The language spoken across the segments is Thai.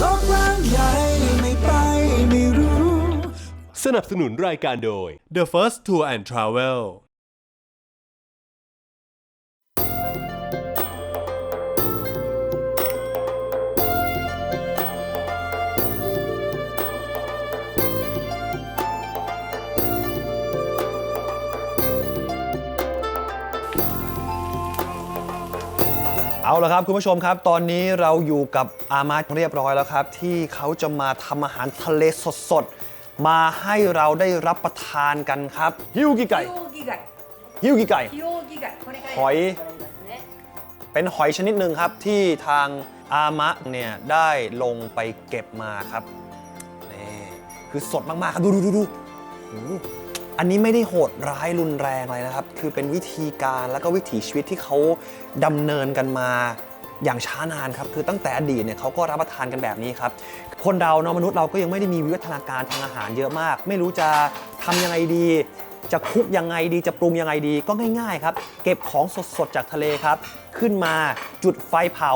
โลกกว้างใหญ่ไม่ไปไม่รู้ สนับสนุนรายการโดย The First Tour and Travel เอาละครับคุณผู้ชมครับ ตอนนี้เราอยู่กับอามาร์เรียบร้อยแล้วครับ ที่เขาจะมาทำอาหารทะเลสดๆ มาให้เราได้รับประทานกันครับฮิวกิไก่ ヒオウギ貝 ฮิวกิไก่ ヒオウギ貝これがはいやつですね เป็นหอยชนิดหนึ่งครับที่ทางอามะเนี่ยได้ลงไปเก็บมาครับนี่คือสดมากๆครับดูดูดูดูโอ้โห อันนี้ไม่ได้โหดร้ายรุนแรงเลยนะครับ คือเป็นวิธีการแล้วก็วิถีชีวิตที่เขาดำเนินกันมาอย่างช้านานครับ คือตั้งแต่อดีตเนี่ยเขาก็รับประทานกันแบบนี้ครับ คนเราเนาะมนุษย์เราก็ยังไม่ได้มีวิวัฒนาการทางอาหารเยอะมาก ไม่รู้จะทำยังไงดี จะคลุกยังไงดี จะปรุงยังไงดี ก็ง่ายๆครับ เก็บของสดๆจากทะเลครับ ขึ้นมาจุดไฟเผา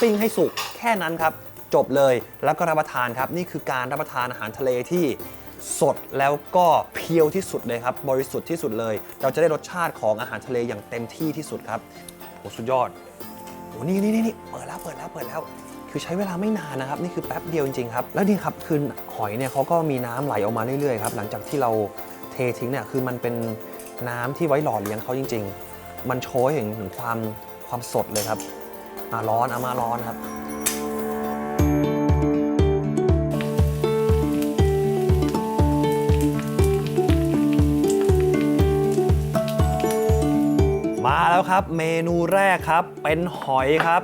ปิ้งให้สุกแค่นั้นครับ จบเลยแล้วก็รับประทานครับ นี่คือการรับประทานอาหารทะเลที่ สดแล้วก็เพียวที่สุดเลยครับ บริสุทธิ์ที่สุดเลย เราจะได้รสชาติของอาหารทะเลอย่างเต็มที่ที่สุดครับโอ้สุดยอดโอ้นี่นี่นี่นี่เปิดแล้วเปิดแล้วเปิดแล้ว คือใช้เวลาไม่นานนะครับ นี่คือแป๊บเดียวจริงๆครับ แล้วนี่ครับคือหอยเนี่ยเขาก็มีน้ำไหลออกมาเรื่อยๆครับหลังจากที่เราเททิ้งเนี่ยคือมันเป็นน้ำที่ไว้หล่อเลี้ยงเขาจริง ๆ มันโชยเห็นถึงความความสดเลยครับอะร้อนเอามาร้อนครับ ครับ เมนูแรกครับ เป็นหอยครับ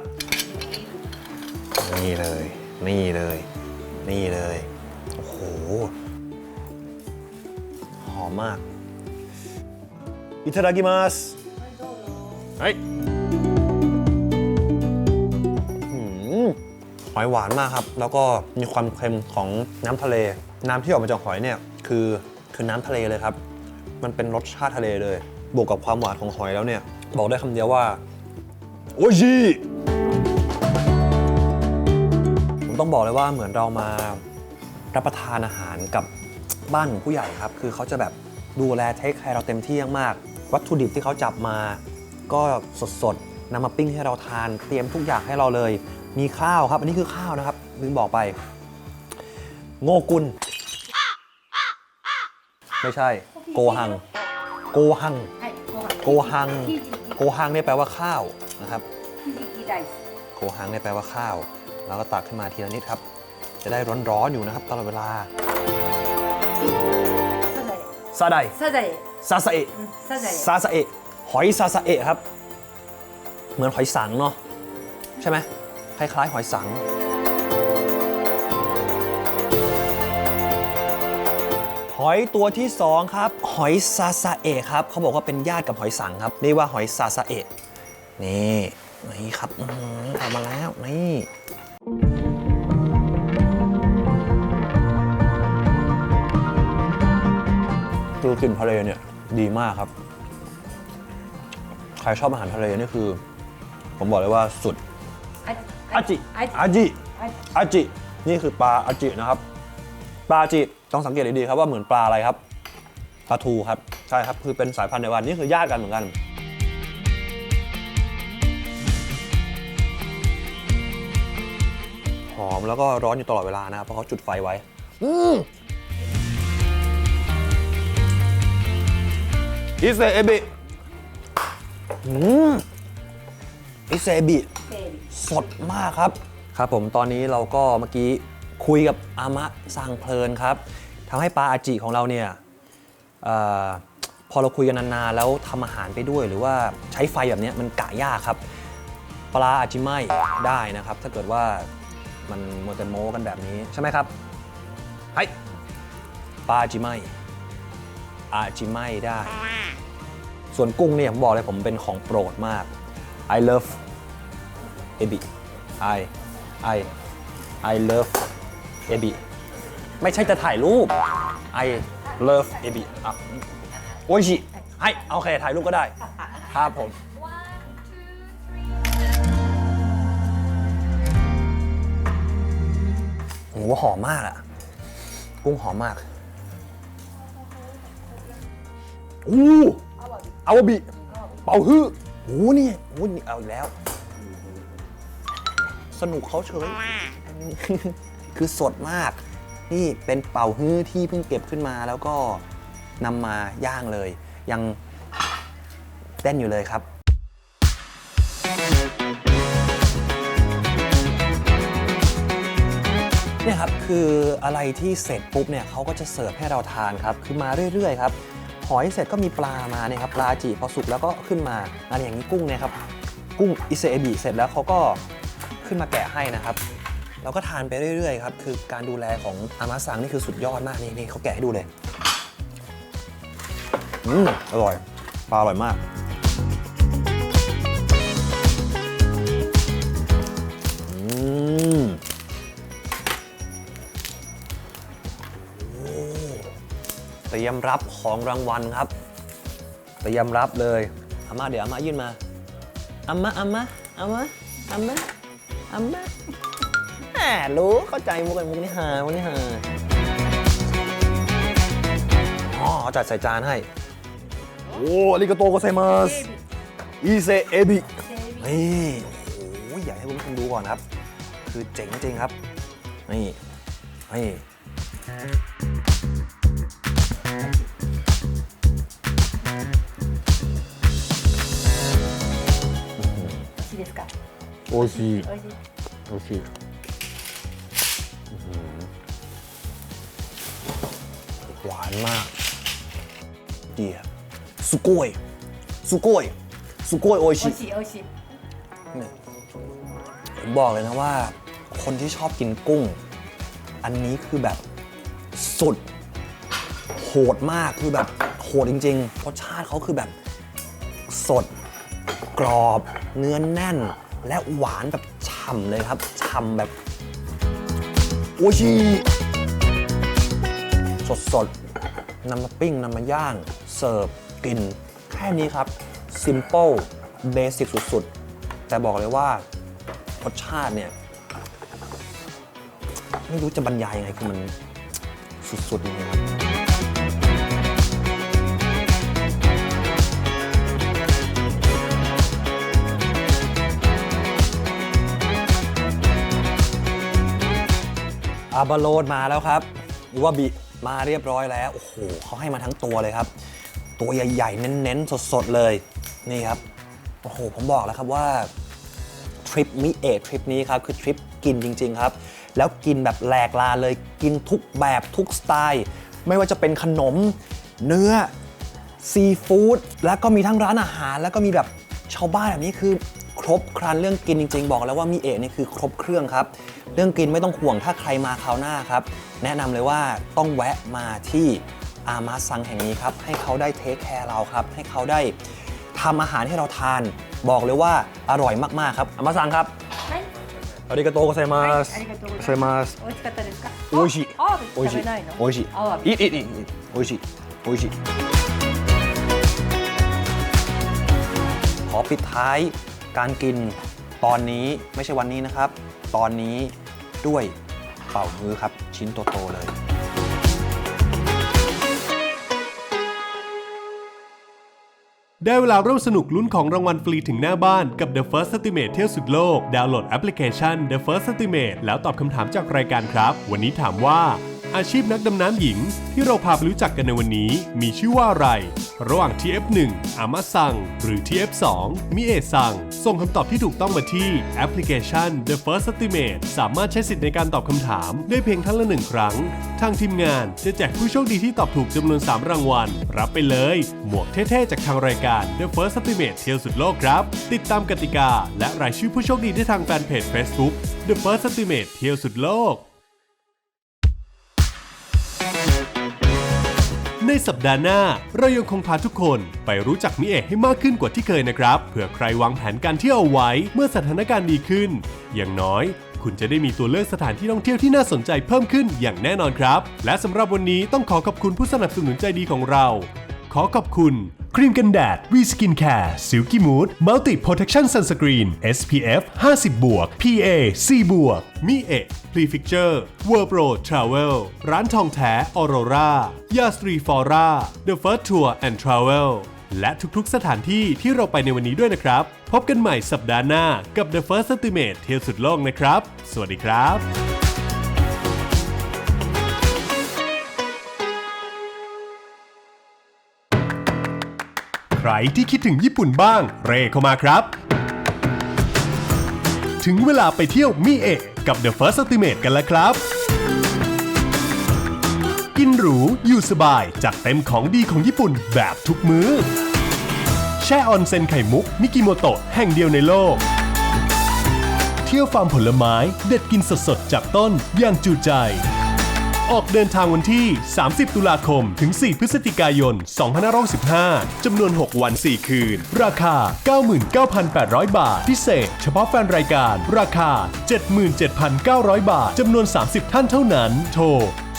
นี่เลย นี่เลย นี่เลย โอ้โห หอมมากอิตาดากิมัสเฮ้ยอื้อหือหอยหวานมากครับ แล้วก็มีความเค็มของน้ำทะเล น้ำที่ออกมาจากหอยเนี่ยคือคือน้ำทะเลเลยครับ มันเป็นรสชาติทะเลเลย บวกกับความหวานของหอยแล้วเนี่ย บอกได้คำเดียวว่า โอชิผมต้องบอกเลยว่าเหมือนเรามารับประทานอาหารกับบ้านผู้ใหญ่ครับ คือเขาจะแบบดูแลเทคแคร์เราเต็มที่มากวัตถุดิบที่เขาจับมา ก็สดๆนำมาปิ้งให้เราทาน เตรียมทุกอย่างให้เราเลย มีข้าวครับ อันนี้คือข้าวนะครับลืมบอกไป โงกุล ไม่ใช่ โกหัง โกหัง โกฮัง โกฮังเนี่ยแปลว่าข้าวนะครับ โกฮังเนี่ยแปลว่าข้าว แล้วก็ตักขึ้นมาทีละนิดครับ จะได้ร้อนๆอยู่นะครับตลอดเวลาซาไดซาไดซาซาเอะซาซาเอะหอยซาซาเอะครับ เหมือนหอยสังเนาะใช่ไหมคล้ายๆ หอยสัง อยตัวที่ 2 ครับ หอยซาซาเอะครับเขาบอกว่าเป็นญาติกับหอยสังครับเรียกว่าหอยซาซาเอะนี่นี่ครับออกมาแล้วนี่ดูกลิ่นทะเลเนี่ยดีมากครับ ใครชอบอาหารทะเลนี่คือ ผมบอกเลยว่าสุดอาจิอาจิอาจินี่คือปลาอาจินะครับ ปลาจิต้องสังเกตดีๆครับว่าเหมือนปลาอะไรครับปลาทูครับใช่ครับคือเป็นสายพันธุ์เดียวกันนี่คือญาติกันเหมือนกันหอมแล้วก็ร้อนอยู่ตลอดเวลานะครับเพราะเขาจุดไฟไว้อิเซเอบิอิเซบิสดมากครับ ครับผมตอนนี้เราก็เมื่อกี้ คุยกับอามะสั่งเพลินครับทำให้ปลาอาจิของเราเนี่ยเออพอเราคุยกันนานๆแล้วทำอาหารไปด้วย หรือว่าใช้ไฟแบบเนี้ยมันกะยากครับ ปลาอาจิไหม้ได้นะครับ ถ้าเกิดว่ามันโมวแต่โมกันแบบนี้ใช่ไหมครับไฮ้ปลาอาจิไหม้อาจิไหม้ได้ ส่วนกุ้งเนี่ยผมบอกเลยผมเป็นของโปรดมาก I love เอบิ I I I love เอบิไม่ใช่จะถ่ายรูป I love เอบิอะโอชิให้โอเคถ่ายรูปก็ได้ครับผมฟโหหอมมากอะกุ้งหอมมากอู้อาวาบิ เป่าฮื้อโอ้นี่โอ้นี่เอาอีกแล้ว สนุกเขาเฉย คือสดมาก นี่เป็นเป่าฮื้อที่เพิ่งเก็บขึ้นมาแล้วก็นำมาย่างเลย ยังเต้นอยู่เลยครับเนี่ยครับคืออะไรที่เสร็จปุ๊บเนี่ยเขาก็จะเสิร์ฟให้เราทานครับ คือมาเรื่อยๆครับหอยเสร็จก็มีปลามาเนี่ยครับปลาจีพอสุกแล้วก็ขึ้นมาอะไรอย่างนี้กุ้งเนี่ยครับกุ้งอิเซเอบิเสร็จแล้วเขาก็ขึ้นมาแกะให้นะครับ เราก็ทานไปเรื่อยๆครับคือการดูแลของอามาซังนี่คือสุดยอดมากนี่นี่เขาแกะให้ดูเลยอืมอร่อยปลาอร่อยมาก อืมเตรียมรับของรางวัลครับเตรียมรับเลยอาม่าเดี๋ยวอาม่ายื่นมาอาม่าอาม่าอาม่าอาม่าอาม่า รู้เข้าใจมุกกันมุกนี่หามุกนี่หาอ๋อจัดใส่จานให้ โอ้อาริกาโตโกไซมัสอีเซเอบินี่โอ้ยอยากให้คุณผู้ชมดูก่อนครับ คือเจ๋งจริงครับ นี่นี่โอชิโอชิโอชิานมากเดียสุโกยสุโกยสุโกยโอชิโอชิโอชิผมบอกเลยนะว่า คนที่ชอบกินกุ้ง อันนี้คือแบบสุด โหดมากคือแบบโหดจริงๆรสชาติเขาคือแบบสด กรอบ เนื้อแน่น และหวานแบบฉ่ำเลยครับฉ่ำแบบ โอชิสดสด นำมาปิ้งนำมาย่าง เสิร์ฟกิน แค่นี้ครับซิมเ l ิลเบสิกสุดๆ แต่บอกเลยว่ารสชาติเนี่ย ไม่รู้จะบรรยายยังไง คือมันสุดๆจริงๆครับอาบาโลนมาแล้วครับอิวาบิ มาเรียบร้อยแล้ว โอ้โหเขาให้มาทั้งตัวเลยครับ ตัวใหญ่ๆ เน้นๆ สดๆ เลย นี่ครับ โอ้โห ผมบอกแล้วครับว่าทริปมิเอะทริปนี้ครับ คือทริปกินจริง ๆ ครับ แล้วกินแบบแหลกลาเลย กินทุกแบบทุกสไตล์ ไม่ว่าจะเป็นขนม เนื้อ ซีฟู้ด แล้วก็มีทั้งร้านอาหาร แล้วก็มีแบบชาวบ้านแบบนี้คือ ครบครันเรื่องกินจริง ๆ บอกแล้วว่ามีเอะนี่คือครบเครื่องครับ เรื่องกินไม่ต้องห่วงถ้าใครมาคราวหน้าครับ แนะนำเลยว่าต้องแวะมาที่อามาซังแห่งนี้ครับ ให้เขาได้เทคแคร์เราครับ ให้เขาได้ทำอาหารให้เราทาน บอกเลยว่าอร่อยมากๆครับอามาซังครับ はい อาริกาโตโกไซมา はい ส ありがとうご ไซ ざいまますす美味しかったですか美味しいあアワビ美味しい食べないの美味しいアワビいいいいいい美味しい美味しいขอปิดท้าย การกินตอนนี้ไม่ใช่วันนี้นะครับ ตอนนี้ด้วยเป่ามือครับ ชิ้นโตๆเลยได้เวลาร่วมสนุกลุ้นของรางวัลฟรีถึงหน้าบ้านกับ The First Estimate เที่ยวสุดโลก ดาวน์โหลดแอปพลิเคชัน The First Estimate แล้วตอบคำถามจากรายการครับ วันนี้ถามว่า อาชีพนักดำน้ำหญิงที่เราพาไปรู้จักกันในวันนี้ มีชื่อว่าอะไร ระหว่าง TF1 อามาซัง หรือ TF2 มิเอซัง ส่งคำตอบที่ถูกต้องมาที่แอปพลิเคชัน The First Estimate สามารถใช้สิทธิ์ในการตอบคำถามได้เพียงท่านละหนึ่งครั้ง ทางทีมงานจะแจกผู้โชคดีที่ตอบถูกจำนวน 3 รางวัล รับไปเลย หมวกเท่ๆ จากทางรายการ The First Estimate เที่ยวสุดโลกครับ ติดตามกติกา และรายชื่อผู้โชคดีได้ทางแฟนเพจ Facebook The First Estimate เที่ยวสุดโลก ในสัปดาห์หน้า เรายังคงพาทุกคนไปรู้จักมิเอะให้มากขึ้นกว่าที่เคยนะครับ เผื่อใครวางแผนการเที่ยวเอาไว้เมื่อสถานการณ์ดีขึ้น อย่างน้อย คุณจะได้มีตัวเลือกสถานที่ท่องเที่ยวที่น่าสนใจเพิ่มขึ้นอย่างแน่นอนครับ และสำหรับวันนี้ต้องขอขอบคุณผู้สนับสนุนใจดีของเรา ขอขอบคุณ ครีมกันแดดวีสกินแคร์ซิลกี้มูดมัลติโปรเทคชั่นซันสกรีน SPF 50บวก PA C บวกมิเอะพรีฟิกเจอร์เวอร์โปรทราเวลร้านทองแท้ออโรรายาสตรีฟอร่า The First Tour and Travel และทุกๆสถานที่ที่เราไปในวันนี้ด้วยนะครับ พบกันใหม่สัปดาห์หน้ากับ The First Estimate เที่ยวสุดโลกนะครับ สวัสดีครับ ใครที่คิดถึงญี่ปุ่นบ้าง เร่เข้ามาครับ ถึงเวลาไปเที่ยวมิเอะกับ The First Estimate กันแล้วครับ กินหรู อยู่สบาย จัดเต็มของดีของญี่ปุ่นแบบทุกมื้อ แช่ออนเซ็นไข่มุก มิกิโมโตะแห่งเดียวในโลกเที่ยวฟาร์มผลไม้เด็ดกินสดๆจากต้นอย่างจูใจ ออกเดินทางวันที่ 30 ตุลาคม ถึง 4 พฤศจิกายน 2515จำนวน 6 วัน 4 คืน ราคา 99,800 บาท พิเศษ เฉพาะแฟนรายการ ราคา 77,900 บาทจำนวน 30 ท่านเท่านั้น โทร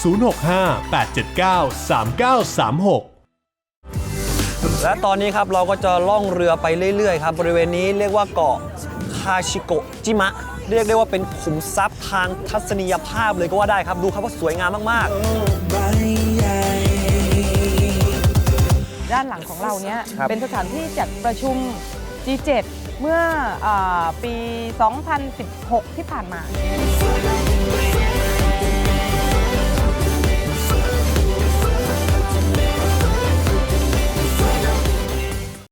065-879-3936และตอนนี้ครับเราก็จะล่องเรือไปเรื่อยๆครับ บริเวณนี้เรียกว่าเกาะคาชิโกจิมะ เรียกได้ว่าเป็นขุมทรัพย์ทางทัศนียภาพเลยก็ว่าได้ครับ ดูครับว่าสวยงามมากใบใหญ่ด้านหลังของเราเนี่ยครับ เป็นสถานที่จัดประชุม G7 เมื่ออาปี 2016 ที่ผ่านมาใ